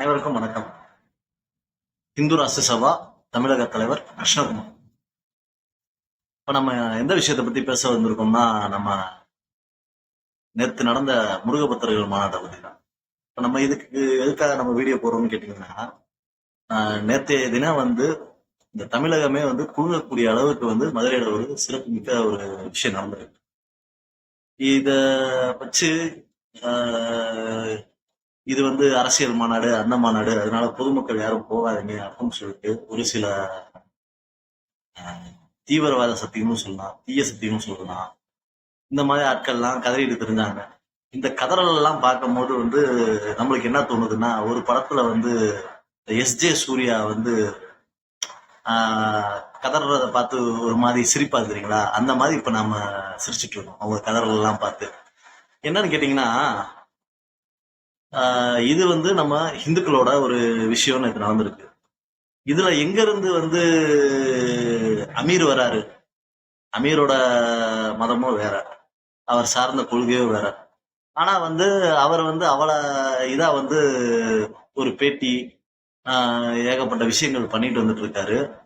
அனைவருக்கும் வணக்கம். இந்து ராஷ்டிர சபா தமிழக தலைவர் கிருஷ்ணகுமார். இப்ப நம்ம எந்த விஷயத்தை பத்தி பேச வந்திருக்கோம்னா நம்ம நேத்து நடந்த முருகபக்தர்கள் மாநாட்டை பத்தி தான். இப்ப நம்ம இதுக்கு எதுக்காக நம்ம வீடியோ போடுறோம்னு கேட்டீங்கன்னா ஆஹ், தினம் வந்து இந்த தமிழகமே வந்து குழுங்கக்கூடிய அளவுக்கு வந்து மதுரையில ஒரு சிறப்புமிக்க ஒரு விஷயம் நடந்திருக்கு. இத வச்சு ஆஹ், இது வந்து அரசியல் மாநாடு அந்த மாநாடு. அதனால பொதுமக்கள் யாரும் போகாதீங்க அப்படின்னு சொல்லிட்டு ஒரு சில தீவிரவாத சக்திகளும் சொல்லலாம் தீய சக்திகளும் சொல்லலாம். இந்த மாதிரி ஆட்கள்லாம் கதறிட்டு தெரிஞ்சாங்க. இந்த கதறல் எல்லாம் பார்க்கும்போது வந்து நம்மளுக்கு என்ன தோணுதுன்னா ஒரு படத்துல வந்து எஸ்ஜே சூர்யா வந்து ஆஹ், கதறத பார்த்து ஒரு மாதிரி சிரிப்பா தெரியுங்களா? அந்த மாதிரி இப்ப நாம சிரிச்சிட்டு இருக்கோம். அவங்க கதறல் எல்லாம் பார்த்து. என்னன்னு கேட்டீங்கன்னா இது வந்து நம்ம இந்துக்களோட ஒரு விஷயம் இது நடந்திருக்கு. இதுல எங்க இருந்து வந்து அமீர் வராரு? அமீரோட மதமும் வேற. அவர் சார்ந்த கொள்கையும் வேற. ஆனா வந்து அவர் வந்து அவளை இதா வந்து ஒரு பேட்டி ஆஹ் ஏகப்பட்ட விஷயங்கள் பண்ணிட்டு வந்துட்டு இருக்காரு.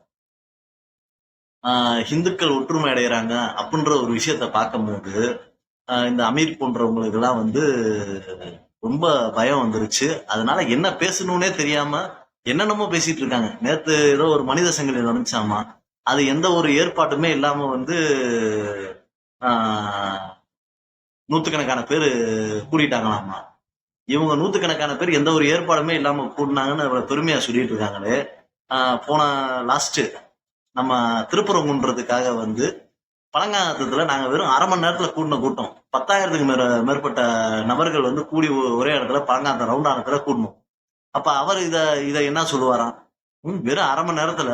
ஆஹ் இந்துக்கள் ஒற்றுமை அடைகிறாங்க அப்படின்ற ஒரு விஷயத்த பார்க்கும்போது இந்த அமீர் போன்றவங்களுக்கு எல்லாம் வந்து ரொம்ப பயம் வந்துருச்சு. அதனால என்ன பேசணும்னே தெரியாம என்னென்னமோ பேசிட்டு இருக்காங்க. நேத்து ஏதோ ஒரு மனித சங்கிலி நடந்துச்சாமா? அது எந்த ஒரு ஏற்பாட்டுமே இல்லாம வந்து நூத்துக்கணக்கான பேர் கூட்டிட்டாங்களாமா இவங்க நூத்துக்கணக்கான பேர் எந்த ஒரு ஏற்பாடுமே இல்லாம கூடினாங்கன்னு அவ்வளவு பெருமையா சொல்லிட்டு இருக்காங்களே. போன லாஸ்ட் நம்ம திருப்பரங்குன்றதுக்காக வந்து பழங்காலத்துல நாங்க வெறும் அரை மணி நேரத்துல கூட்டின கூட்டம். பத்தாயிரத்துக்கு மேல மேற்பட்ட நபர்கள் வந்து கூடி ஒரே இடத்துல பழங்காலத்த ரவுண்டானத்துல கூட்டணும் அப்ப அவர் இத இத என்ன சொல்லுவாராம் ம், வெறும் அரை மணி நேரத்துல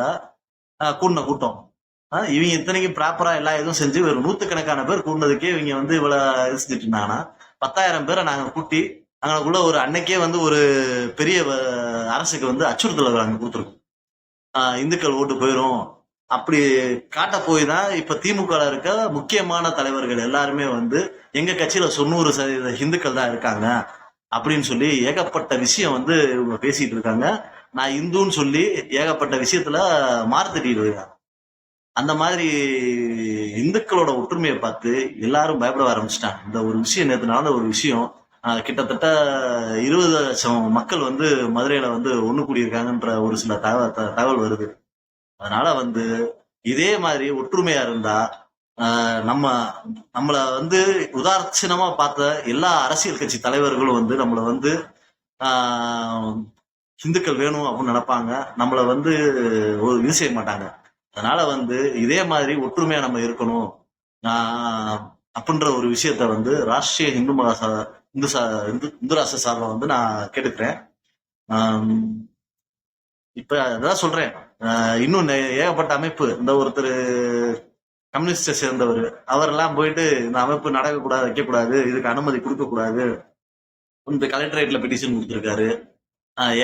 கூட்டின கூட்டம். இவங்க இத்தனைக்கும் ப்ராப்பரா எல்லா இதுவும் செஞ்சு ஒரு நூற்றுக்கணக்கான பேர் கூட்டினதுக்கே இவங்க வந்து இவ்வளவு செஞ்சுட்டு இருந்தாங்கன்னா பத்தாயிரம் பேரை நாங்க கூட்டி அங்கனக்குள்ள ஒரு அன்னைக்கே வந்து ஒரு பெரிய வ- அரசுக்கு வந்து அச்சுறுத்தல் நாங்க கொடுத்துருக்கோம். இந்துக்கள் ஓட்டு போயிரும். அப்படி காட்ட போய் தான் இப்ப திமுக இருக்க முக்கியமான தலைவர்கள் எல்லாருமே வந்து எங்க கட்சியில தொண்ணூறு சதவீத இந்துக்கள் தான் இருக்காங்க அப்படின்னு சொல்லி ஏகப்பட்ட விஷயம் வந்து இவங்க பேசிட்டு இருக்காங்க. நான் இந்துன்னு சொல்லி ஏகப்பட்ட விஷயத்துல மாறுத்திட்டு இருக்காங்க. அந்த மாதிரி இந்துக்களோட ஒற்றுமையை பார்த்து எல்லாரும் பயப்பட ஆரம்பிச்சிட்டாங்க. இந்த ஒரு விஷயம் நேற்று நடந்த ஒரு விஷயம் கிட்டத்தட்ட இருபது லட்சம் மக்கள் வந்து மதுரையில வந்து ஒன்று கூடியிருக்காங்கன்ற ஒரு சில தகவல் தகவல் வருது. அதனால வந்து இதே மாதிரி ஒற்றுமையா இருந்தா நம்ம நம்மள வந்து உதாசீனமா பார்த்த எல்லா அரசியல் கட்சி தலைவர்களும் வந்து நம்மளை வந்து இந்துக்கள் வேணும் அப்படின்னு நினைப்பாங்க. நம்மளை வந்து ஒரு இது செய்ய மாட்டாங்க. அதனால வந்து இதே மாதிரி ஒற்றுமையா நம்ம இருக்கணும். அப்படின்ற ஒரு விஷயத்த வந்து ராஷ்டிரிய இந்து மகா இந்து சா இந்து இந்து ராஷ்டிர சார்பை வந்து நான் கேட்டுக்கிறேன். இப்ப அதான் சொல்றேன். இன்னும் ஏகப்பட்ட அமைப்பு. இந்த ஒருத்தர் கம்யூனிஸ்டை சேர்ந்தவர். அவரெல்லாம் போயிட்டு இந்த அமைப்பு நடக்கக்கூடாது வைக்கக்கூடாது இதுக்கு அனுமதி கொடுக்கக்கூடாது. இந்த கலெக்டரேட்ல பெட்டிஷன் கொடுத்துருக்காரு.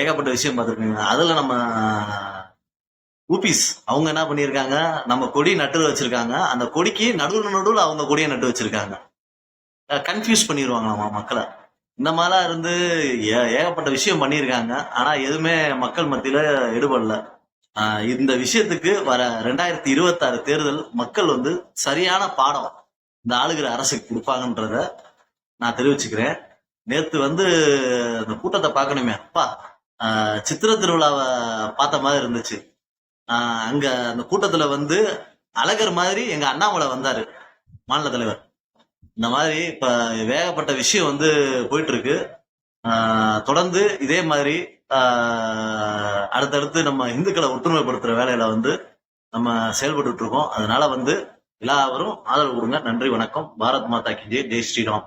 ஏகப்பட்ட விஷயம் பார்த்துருக்காங்க. அதுல நம்ம ஊபிஸ் அவங்க என்ன பண்ணியிருக்காங்க? நம்ம கொடி நட்டு வச்சிருக்காங்க. அந்த கொடிக்கு நடுவில் நடுவில் அவங்க கொடியை நட்டு வச்சிருக்காங்க. கன்ஃபியூஸ் பண்ணிடுவாங்களாமா மக்களை? இந்த மாதிரிலாம் இருந்து ஏ- ஏகப்பட்ட விஷயம் பண்ணியிருக்காங்க. ஆனா எதுவுமே மக்கள் மத்தியில எடுபடல இந்த விஷயத்துக்கு வர ரெண்டாயிரத்தி இருபத்தாறு தேர்தல் மக்கள் வந்து சரியான பாடம் இந்த ஆளுகிற அரசுக்கு கொடுப்பாங்கன்றத நான் தெரிவிச்சுக்கிறேன். நேத்து வந்து அந்த கூட்டத்தை பார்க்கணுமே. அப்பா சித்திர திருவிழாவை பார்த்த மாதிரி இருந்துச்சு. அங்கே அங்க அந்த கூட்டத்துல வந்து அழகர் மாதிரி எங்க அண்ணாமலை வந்தாரு மாநில தலைவர். இந்த மாதிரி இப்ப வேகப்பட்ட விஷயம் வந்து போயிட்டு இருக்கு தொடர்ந்து இதே மாதிரி அடுத்தடுத்து நம்ம இந்துக்களை ஒற்றுமைப்படுத்துற வேலையில வந்து நம்ம செயல்பட்டு இருக்கோம். அதனால வந்து எல்லாரும் ஆதரவு கொடுங்க. நன்றி வணக்கம். பாரத் மாதா கி ஜெய் ஜெய் ஸ்ரீராம்.